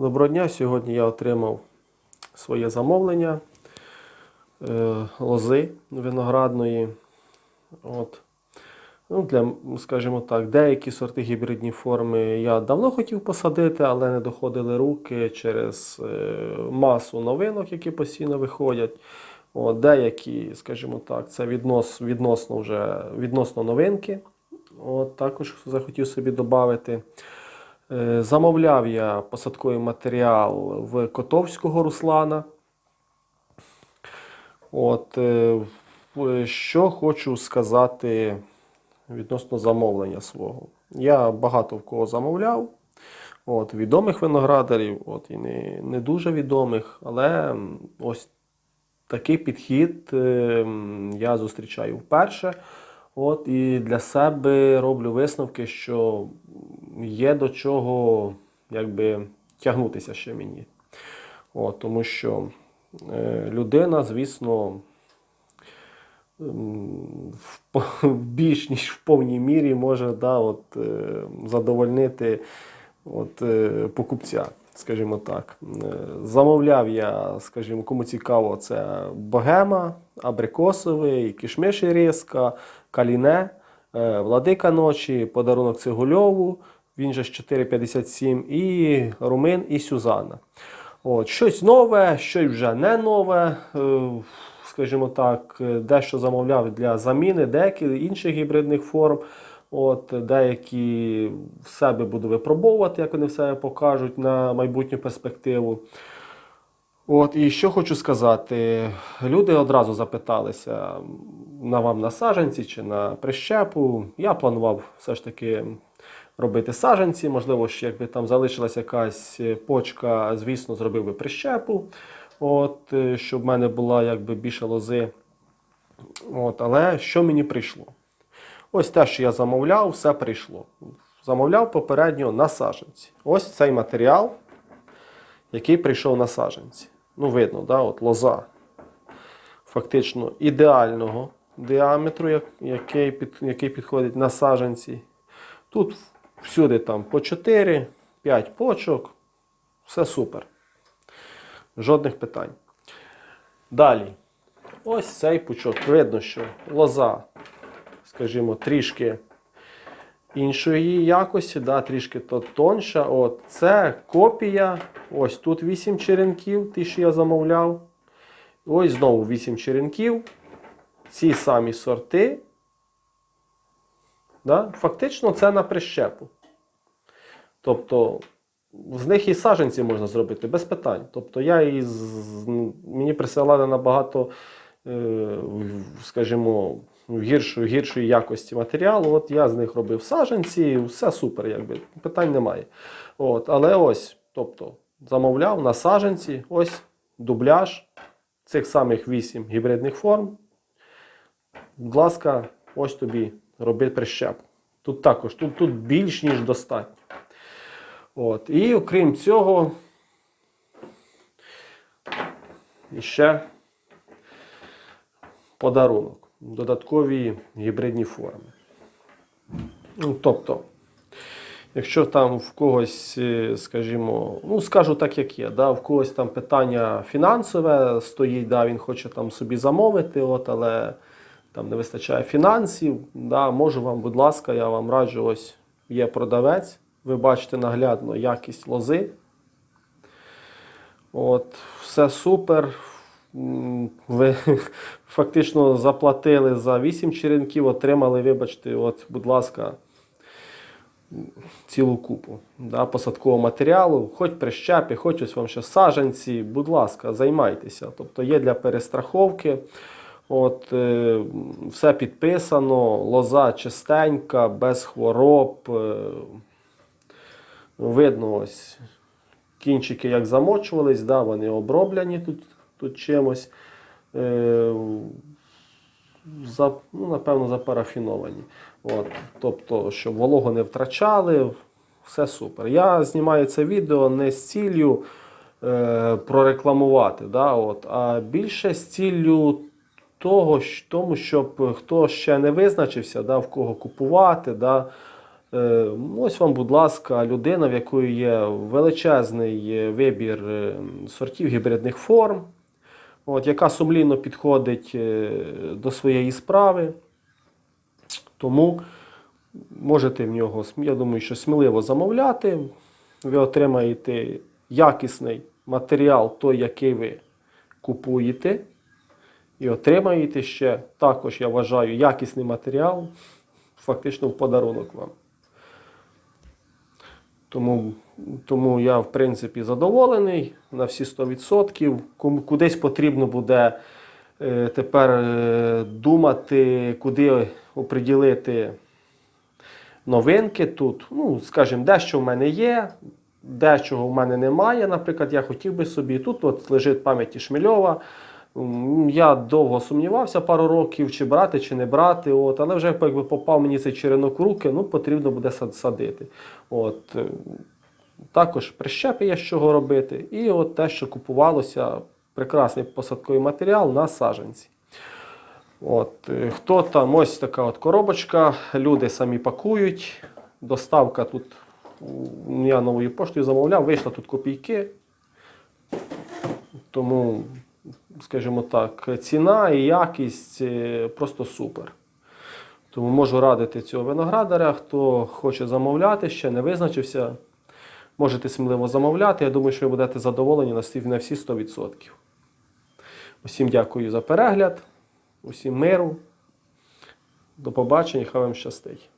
Доброго дня. Сьогодні я отримав своє замовлення е, лози виноградної. От. Ну, для, скажімо так, деякі сорти гібридні форми я давно хотів посадити, але не доходили руки через е, масу новинок, які постійно виходять. От, деякі, скажімо так, це віднос, відносно вже відносно новинки. От, також захотів собі додати. Е, Замовляв я посадковий матеріал в Котовського Руслана. От, е, що хочу сказати відносно замовлення свого. Я багато в кого замовляв. От, відомих виноградарів, от, і не, не дуже відомих, але ось такий підхід е, я зустрічаю вперше. От, і для себе роблю висновки, що є до чого якби, тягнутися ще мені. От, тому що е, людина, звісно, в, в більш ніж в повній мірі може да, от, е, задовольнити от, е, покупця, скажімо так. Е, Замовляв я, скажімо, кому цікаво, це богема, абрикосовий, кішмиш і риска, каліне, е, владика ночі, подарунок Цигульову, він же ж 4,57, і Румин, і Сюзанна. От, щось нове, щось вже не нове. е, Скажімо так, дещо замовляв для заміни, деякі інших гібридних форм. От, деякі в себе буду випробовувати, як вони в себе покажуть на майбутню перспективу. От, і що хочу сказати, люди одразу запиталися на вам на саджанці чи на прищепу. Я планував все ж таки робити саджанці. Можливо, ще якби там залишилася якась почка, звісно, зробив би прищепу. От, е, щоб в мене була якби більше лози. От, але що мені прийшло? Ось те, що я замовляв, все прийшло. Замовляв попередньо на саджанці. Ось цей матеріал, який прийшов на саджанці. Ну, видно, да, от лоза. Фактично ідеального діаметру, який, під, який підходить на саджанці. Тут всюди там по 4, 5 почок. Все супер. Жодних питань. Далі. Ось цей пучок. Видно, що лоза, скажімо, трішки іншої якості, да, трішки то тонша. От, це копія. Ось тут 8 черенків, ті, що я замовляв. Ось знову 8 черенків. Ці самі сорти. Да? Фактично це на прищепу. Тобто з них і саджанці можна зробити без питань. Тобто я із, мені присилали набагато, е, скажімо, гіршої, гіршої якості матеріалу. От я з них робив саджанці, все супер, якби питань немає. От, але ось, тобто, замовляв на саджанці, ось дубляж цих самих 8 гібридних форм. Будь ласка, ось тобі роби прищепу. Тут також, тут, тут більш ніж достатньо. От. І окрім цього, ще подарунок. Додаткові гібридні форми. Ну, тобто, якщо там в когось, е, скажімо, ну скажу так, як є, да, в когось там питання фінансове стоїть, да, він хоче там собі замовити, от, але там не вистачає фінансів, да, можу вам, будь ласка, я вам раджу, ось є продавець. Ви бачите наглядно якість лози. От, все супер. Ви фактично заплатили за 8 черенків, отримали, вибачте, от, будь ласка, цілу купу да, посадкового матеріалу, хоч прищепи, хоч ось вам ще саджанці, будь ласка, займайтеся. Тобто є для перестраховки. От, е, все підписано, лоза чистенька, без хвороб. Е, видно ось кінчики як замочувались, да, вони оброблені тут, тут чимось. Е, за, ну, напевно, запарафіновані. От, тобто, щоб вологу не втрачали, все супер. Я знімаю це відео не з ціллю е, прорекламувати, да, от, а більше з ціллю того, тому, щоб хто ще не визначився, да, в кого купувати, да, Е, Ось вам, будь ласка, людина, в якої є величезний е, вибір е, сортів гібридних форм, от, яка сумлінно підходить е, до своєї справи. Тому можете в нього, я думаю, що сміливо замовляти. Ви отримаєте якісний матеріал, той, який ви купуєте. І отримаєте ще також, я вважаю, якісний матеріал, фактично в подарунок вам. Тому, тому я, в принципі, задоволений на всі 100%. Кому кудись потрібно буде е, тепер е, думати, куди оприділити новинки тут. Ну, скажімо, дещо в мене є, дечого в мене немає. Наприклад, я хотів би собі. Тут от лежить пам'яті Шмельова. Я довго сумнівався пару років, чи брати, чи не брати. От, але вже якби попав мені цей черенок в руки, ну потрібно буде садити. От, е, також прищепи є з чого робити. І от те, що купувалося, прекрасний посадковий матеріал на саджанці. От, е, хто там, ось така от коробочка, люди самі пакують. Доставка тут я новою поштою замовляв, вийшла тут копійки. Тому, скажімо так, ціна і якість е, просто супер. Тому можу радити цього виноградаря. Хто хоче замовляти, ще не визначився, можете сміливо замовляти. Я думаю, що ви будете задоволені на всі на всі 100%. Усім дякую за перегляд, усім миру. До побачення, хай вам щастить.